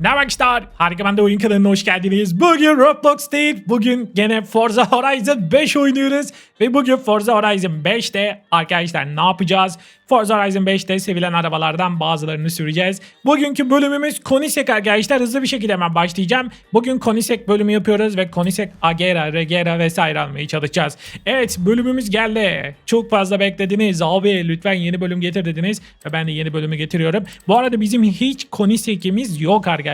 Ne arkadaşlar? Harika ben de oyun kanalına hoş geldiniz. Bugün Roblox değil. Bugün gene Forza Horizon 5 oynuyoruz. Ve bugün Forza Horizon 5'te arkadaşlar ne yapacağız? Forza Horizon 5'te sevilen arabalardan bazılarını süreceğiz. Bugünkü bölümümüz Konisek arkadaşlar. Hızlı bir şekilde hemen başlayacağım. Bugün Konisek bölümü yapıyoruz ve Konisek Agera, Regera vesaire almaya çalışacağız. Evet bölümümüz geldi. Çok fazla beklediniz. Abi lütfen yeni bölüm getir dediniz. Ve ben de yeni bölümü getiriyorum. Bu arada bizim hiç Konisek'imiz yok arkadaşlar.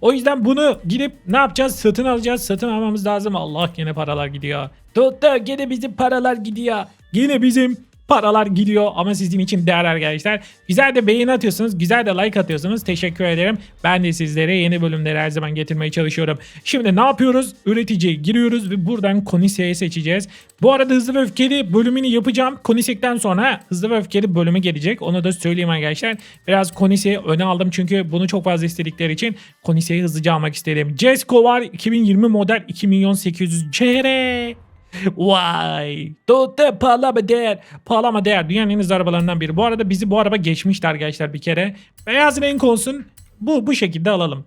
O yüzden bunu gidip ne yapacağız? Satın alacağız. Satın almamız lazım. Allah yine paralar gidiyor. Tuttu gene bizim paralar gidiyor. Yine bizim paralar gidiyor ama sizin için değer arkadaşlar. Güzel de beğeni atıyorsunuz, güzel de like atıyorsunuz. Teşekkür ederim. Ben de sizlere yeni bölümleri her zaman getirmeye çalışıyorum. Şimdi ne yapıyoruz? Üreticiye giriyoruz ve buradan Konisek'i seçeceğiz. Bu arada Hızlı ve Öfkeli bölümünü yapacağım. Konisek'ten sonra Hızlı ve Öfkeli bölümü gelecek. Onu da söyleyeyim arkadaşlar. Biraz Konisek'i öne aldım çünkü bunu çok fazla istedikleri için Konisek'i hızlıca almak istedim. Cesko var 2020 model 2 milyon 800 CR. Vay. Tuttu pahalı değer. Pahalı değer. Dünyanın en hızlı arabalarından biri. Bu arada bizi bu araba geçmişti arkadaşlar bir kere. Beyaz renk olsun. Bu bu şekilde alalım.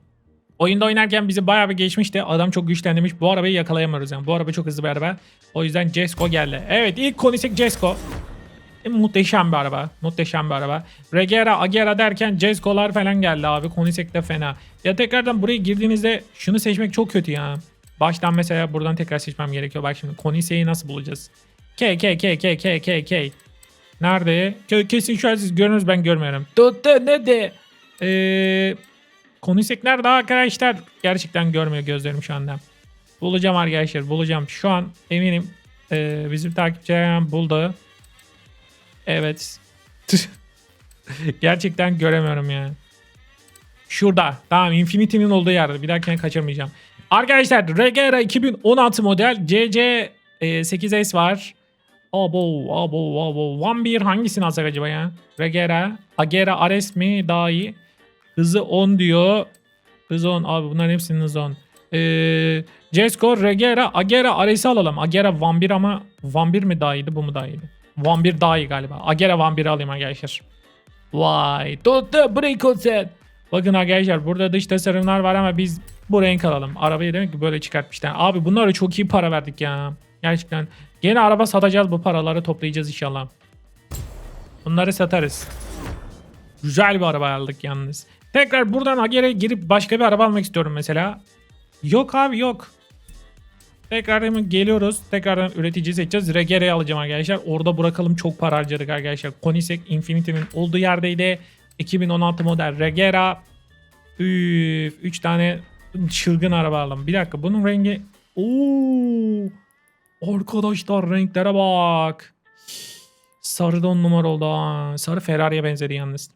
Oyunda oynarken bizi bayağı bir geçmişti. Adam çok güçlendirmiş. Bu arabayı yakalayamıyoruz yani. Bu araba çok hızlı bir araba. O yüzden Jesko geldi. Evet ilk Konisek Jesko. E, muhteşem bir araba. Muhteşem bir araba. Regera, Agera derken Jesko'lar falan geldi abi. Konisek de fena. Ya tekrardan buraya girdiğinizde şunu seçmek çok kötü ya. Baştan mesela buradan tekrar seçmem gerekiyor. Bak şimdi Konisek'i nasıl bulacağız? K, K, K, K, K, K, K. Nerede? K- Kesin şu an siz görüyorsunuz ben görmüyorum. Tuttu ne de? Eee... Konisek nerede arkadaşlar? Gerçekten görmüyor gözlerim şu anda. Bulacağım arkadaşlar bulacağım. Şu an eminim eee, bizim takipçiler buldu. Evet. Gerçekten göremiyorum ya. Şurada. Tamam Infinity'nin olduğu yerde. Bir dahakine kaçırmayacağım. Arkadaşlar Regera 2016 model CC e, 8S var. Abo, abo, abo. One bir hangisini alsak acaba ya? Regera, Agera, Ares mi daha iyi? Hızı 10 diyor. Hızı 10. Abi bunların hepsinin hızı 10. Ee, Jesko, Regera, Agera, Ares'i alalım. Agera Van 1 ama Van 1 mi daha iyiydi bu mu daha iyiydi? Van 1 daha iyi galiba. Agera Van 1'i alayım arkadaşlar. Vay. Tuttu break konser. Bakın arkadaşlar burada dış tasarımlar var ama biz bu renk alalım. Arabayı demek ki böyle çıkartmışlar. Abi bunlara çok iyi para verdik ya. Gerçekten. Yine araba satacağız bu paraları toplayacağız inşallah. Bunları satarız. Güzel bir araba aldık yalnız. Tekrar buradan Ager'e girip başka bir araba almak istiyorum mesela. Yok abi yok. Tekrar hemen geliyoruz. Tekrardan üretici seçeceğiz. Regere'yi alacağım arkadaşlar. Orada bırakalım çok para harcadık arkadaşlar. Konisek Infinity'nin olduğu yerdeydi. 2016 model Regera. Üf, 3 tane çılgın araba aldım. Bir dakika bunun rengi... Oo! Arkadaşlar renklere bak. Sarı da on numara oldu. Sarı Ferrari'ye benzedi yalnız.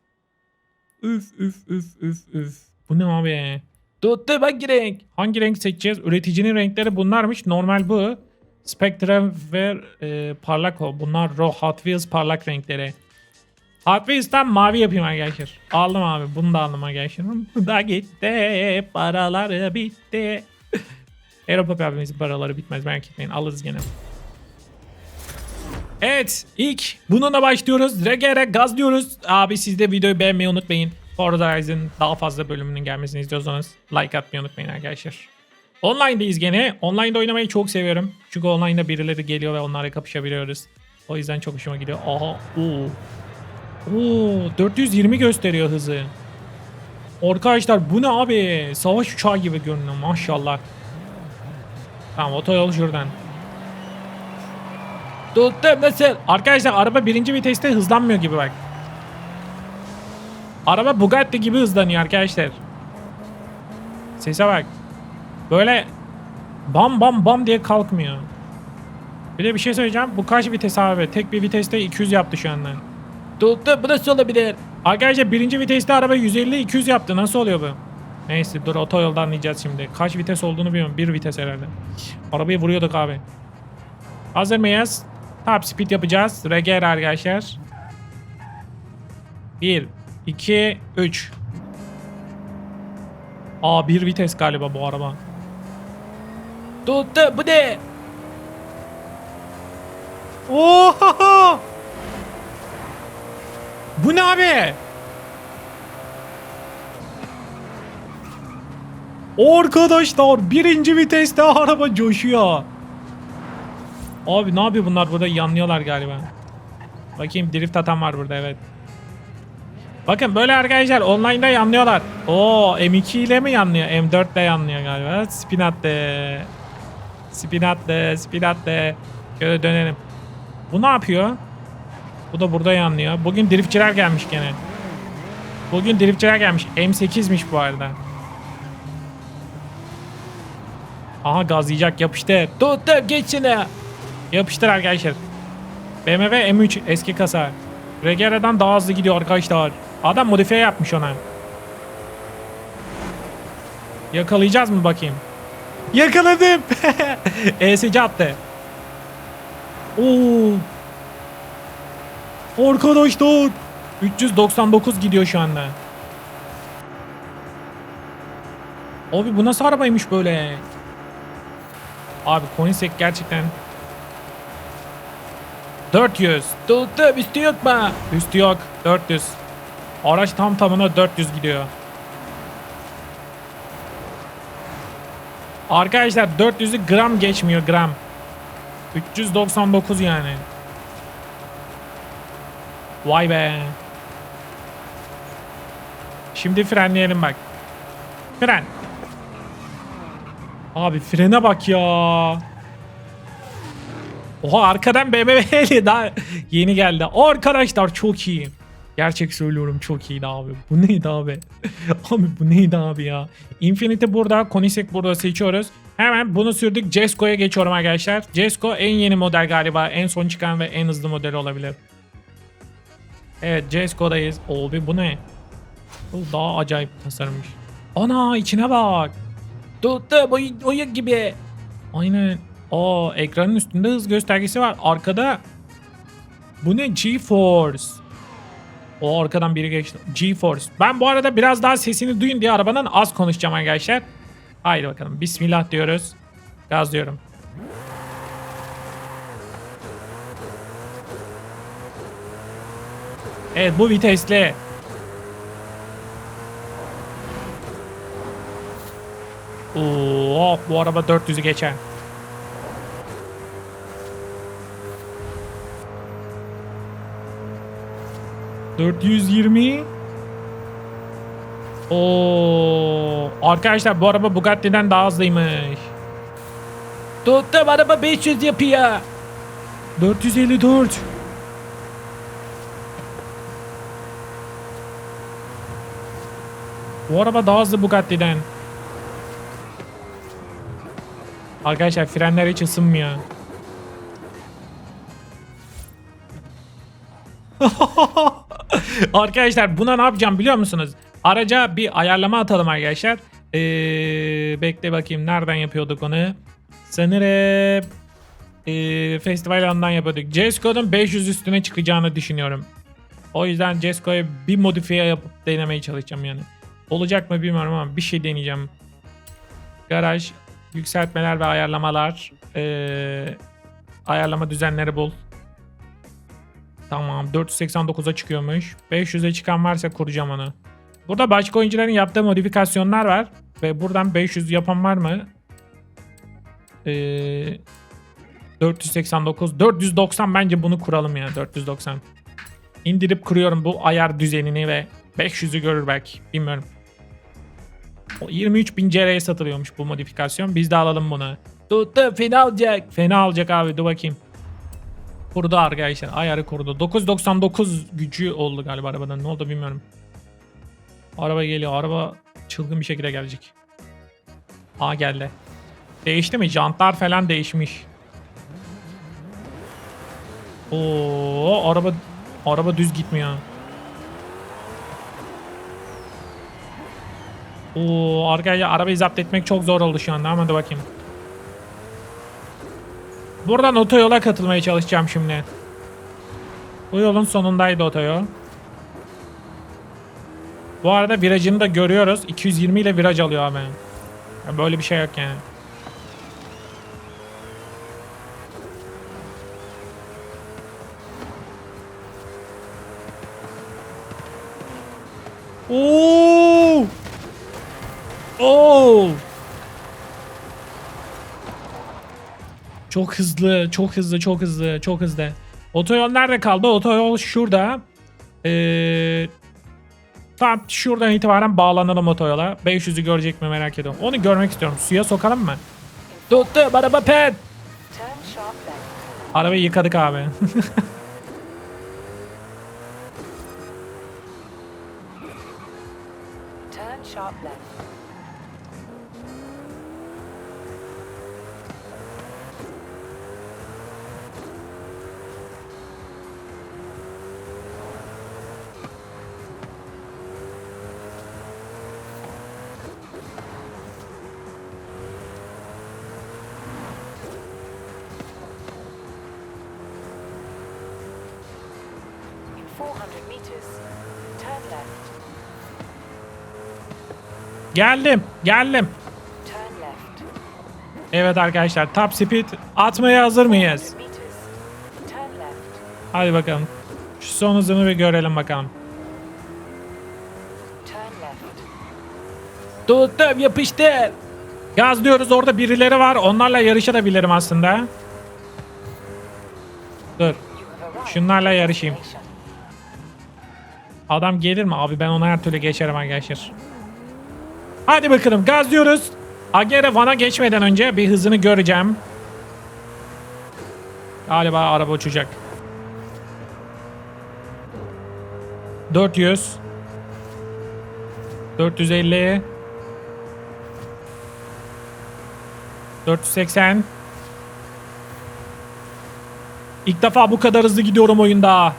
Üf üf üf üf üf. Bu ne abi? Tuttu hangi renk? Hangi renk seçeceğiz? Üreticinin renkleri bunlarmış. Normal bu. Spectre ve e, parlak o. Bunlar Raw Hot Wheels parlak renkleri. Wheels'tan mavi yapayım arkadaşlar. Aldım abi. Bunu da aldım arkadaşlar. Bu da gitti. Paraları bitti. Avrupa abimizin paraları bitmez merak etmeyin. Alırız gene. Evet ilk bununla başlıyoruz. Regere gazlıyoruz. Abi siz de videoyu beğenmeyi unutmayın. Forza Horizon daha fazla bölümünün gelmesini istiyorsanız like atmayı unutmayın arkadaşlar. Online'dayız gene. Online'da oynamayı çok seviyorum. Çünkü online'da birileri geliyor ve onlarla kapışabiliyoruz. O yüzden çok hoşuma gidiyor. Aha. Oo. Oo, 420 gösteriyor hızı. Arkadaşlar bu ne abi? Savaş uçağı gibi görünüyor maşallah. Tamam otoyol şuradan. Tuttum nasıl? Arkadaşlar araba birinci viteste hızlanmıyor gibi bak. Araba Bugatti gibi hızlanıyor arkadaşlar. Sese bak. Böyle bam bam bam diye kalkmıyor. Bir de bir şey söyleyeceğim. Bu kaç vites abi? Tek bir viteste 200 yaptı şu anda. Tuttu bu nasıl olabilir? Arkadaşlar birinci viteste araba 150-200 yaptı. Nasıl oluyor bu? Neyse dur otoyolda anlayacağız şimdi. Kaç vites olduğunu bilmiyorum. Bir vites herhalde. Arabayı vuruyorduk abi. Hazır mıyız? Top speed yapacağız. Regere arkadaşlar. 1, 2, 3. Aa bir vites galiba bu araba. Tuttu bu ne? Oho! Bu ne abi? Arkadaşlar birinci viteste araba coşuyor. Abi ne yapıyor bunlar burada yanlıyorlar galiba. Bakayım drift atan var burada evet. Bakın böyle arkadaşlar online'da yanlıyorlar. Oo M2 ile mi yanlıyor? M4 ile yanlıyor galiba. Spin attı. Spin attı. Spin attı. Şöyle dönelim. Bu ne yapıyor? Bu da burada yanlıyor. Bugün driftçiler gelmiş gene. Bugün driftçiler gelmiş. M8'miş bu arada. Aha gazlayacak yapıştı. Tuttum geçsene. Yapıştır arkadaşlar. BMW M3 eski kasa. Regere'den daha hızlı gidiyor arkadaşlar. Adam modifiye yapmış ona. Yakalayacağız mı bakayım? Yakaladım. ESC attı. Oo. Arkadaşlar 399 gidiyor şu anda. Abi bu nasıl arabaymış böyle? Abi Koenigsegg gerçekten 400. Tuttum üstü yok mu? Üstü yok. 400. Araç tam tamına 400 gidiyor. Arkadaşlar 400'ü gram geçmiyor gram. 399 yani. Vay be. Şimdi frenleyelim bak. Fren. Abi frene bak ya. Oha arkadan BMW'li daha yeni geldi. Arkadaşlar çok iyi. Gerçek söylüyorum çok iyiydi abi. Bu neydi abi? abi bu neydi abi ya? Infinity burada, Koenigsegg burada seçiyoruz. Hemen bunu sürdük. Jesko'ya geçiyorum arkadaşlar. Jesko en yeni model galiba. En son çıkan ve en hızlı model olabilir. Evet Jesko'dayız. Abi bu ne? Bu daha acayip tasarımmış. Ana içine bak. Tuttu oyun, oyun gibi. Aynen. Aa ekranın üstünde hız göstergesi var. Arkada bu ne? GeForce. O arkadan biri geçti. GeForce. Ben bu arada biraz daha sesini duyun diye arabanın az konuşacağım arkadaşlar. Haydi bakalım. Bismillah diyoruz. Gazlıyorum. Evet bu vitesli. Oo, bu araba 400'ü geçer. Dört. Oo, arkadaşlar bu araba Bugatti'den daha hızlıymış. Tuttum araba 500 yapıyor. 454. Bu araba daha hızlı Bugatti'den. Arkadaşlar frenler hiç ısınmıyor. arkadaşlar buna ne yapacağım biliyor musunuz? Araca bir ayarlama atalım arkadaşlar. Ee, bekle bakayım nereden yapıyorduk onu? Sanırım ee, festival alanından yapıyorduk. Jesco'nun 500 üstüne çıkacağını düşünüyorum. O yüzden Jesco'ya bir modifiye yapıp denemeye çalışacağım yani. Olacak mı bilmiyorum ama bir şey deneyeceğim. Garaj, yükseltmeler ve ayarlamalar. Ee, ayarlama düzenleri bul. Tamam 489'a çıkıyormuş. 500'e çıkan varsa kuracağım onu. Burada başka oyuncuların yaptığı modifikasyonlar var. Ve buradan 500 yapan var mı? Ee, 489. 490 bence bunu kuralım ya 490. İndirip kuruyorum bu ayar düzenini ve 500'ü görür belki. Bilmiyorum. O 23.000 CR'ye satılıyormuş bu modifikasyon. Biz de alalım bunu. Tuttu fena alacak. Fena alacak abi dur bakayım. Kurdu arkadaşlar. Ayarı kurdu. 999 gücü oldu galiba arabadan. Ne oldu bilmiyorum. Araba geliyor. Araba çılgın bir şekilde gelecek. Aa geldi. Değişti mi? Jantlar falan değişmiş. Oo araba araba düz gitmiyor. Oo arkadaşlar arabayı zapt etmek çok zor oldu şu anda ama hadi bakayım. Buradan otoyola katılmaya çalışacağım şimdi. Bu yolun sonundaydı otoyol. Bu arada virajını da görüyoruz. 220 ile viraj alıyor abi. Ya böyle bir şey yok yani. Oo! Oo! Çok hızlı, çok hızlı, çok hızlı, çok hızlı. Otoyol nerede kaldı? Otoyol şurada. Ee, tamam şuradan itibaren bağlanalım otoyola. 500'ü görecek mi merak ediyorum. Onu görmek istiyorum. Suya sokalım mı? Tuttu araba pet. Arabayı yıkadık abi. geldim, geldim. Turn left. Evet arkadaşlar top speed atmaya hazır mıyız? 100 meters. Turn left. Hadi bakalım. Şu son hızını bir görelim bakalım. Tuttum yapıştır. Gaz diyoruz orada birileri var. Onlarla yarışabilirim aslında. Dur. Şunlarla yarışayım. Adam gelir mi? Abi ben ona her türlü geçerim arkadaşlar. Hadi bakalım gaz diyoruz. Agere Van'a geçmeden önce bir hızını göreceğim. Galiba araba uçacak. 400 450 480 İlk defa bu kadar hızlı gidiyorum oyunda.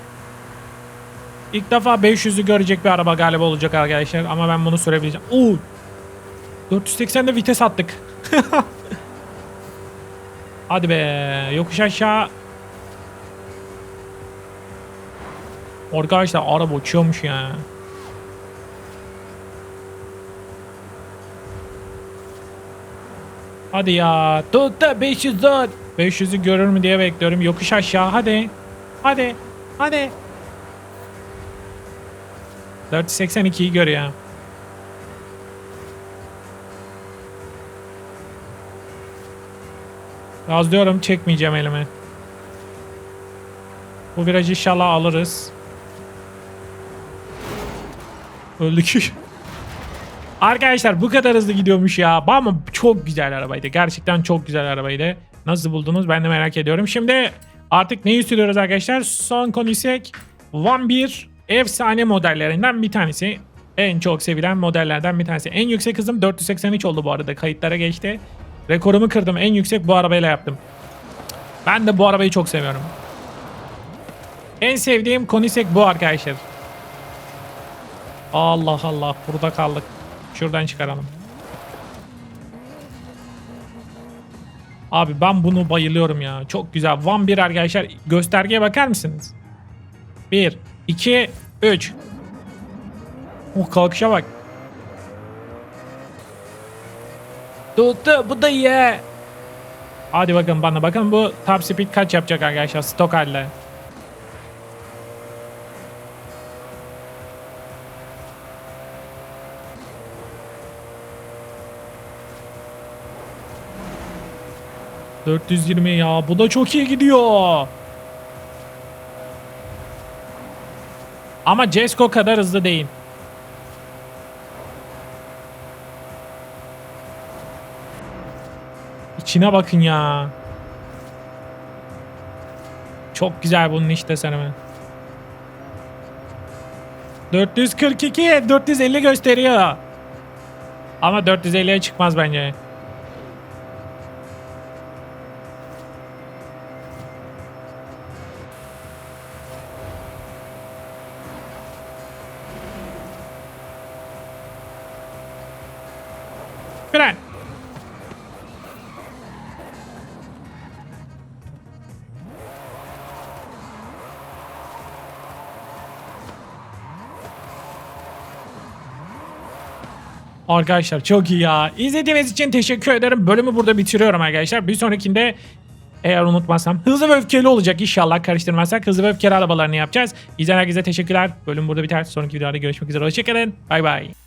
İlk defa 500'ü görecek bir araba galiba olacak arkadaşlar ama ben bunu sürebileceğim. Oo! 480'de vites attık. Hadi be yokuş aşağı. Arkadaşlar araba uçuyormuş ya. Hadi ya. Tut da 500 tut. 500'ü görür mü diye bekliyorum. Yokuş aşağı hadi. Hadi. Hadi. 482'yi görüyor. Gaz diyorum çekmeyeceğim elimi. Bu virajı inşallah alırız. Öldük. Arkadaşlar bu kadar hızlı gidiyormuş ya. Ama çok güzel arabaydı. Gerçekten çok güzel arabaydı. Nasıl buldunuz ben de merak ediyorum. Şimdi artık neyi sürüyoruz arkadaşlar? Son konuşsak One 1 efsane modellerinden bir tanesi. En çok sevilen modellerden bir tanesi. En yüksek hızım 483 oldu bu arada. Kayıtlara geçti. Rekorumu kırdım. En yüksek bu arabayla yaptım. Ben de bu arabayı çok seviyorum. En sevdiğim Konisek bu arkadaşlar. Allah Allah burada kaldık. Şuradan çıkaralım. Abi ben bunu bayılıyorum ya. Çok güzel. Van 1 arkadaşlar. Göstergeye bakar mısınız? 1, 2, 3. Oh kalkışa bak. Tuttu bu da iyi. Hadi bakın bana bakın bu top speed kaç yapacak arkadaşlar stok halde. ...420 ya bu da çok iyi gidiyor. Ama Cesko kadar hızlı değil. İçine bakın ya. Çok güzel bunun iç tasarımı. 442, 450 gösteriyor. Ama 450'ye çıkmaz bence. Arkadaşlar çok iyi ya. İzlediğiniz için teşekkür ederim. Bölümü burada bitiriyorum arkadaşlar. Bir sonrakinde eğer unutmazsam hızlı ve öfkeli olacak inşallah karıştırmazsak hızlı ve öfkeli arabalarını yapacağız. İzleyen herkese teşekkürler. Bölüm burada biter. Sonraki videoda görüşmek üzere. Hoşçakalın. Bay bay.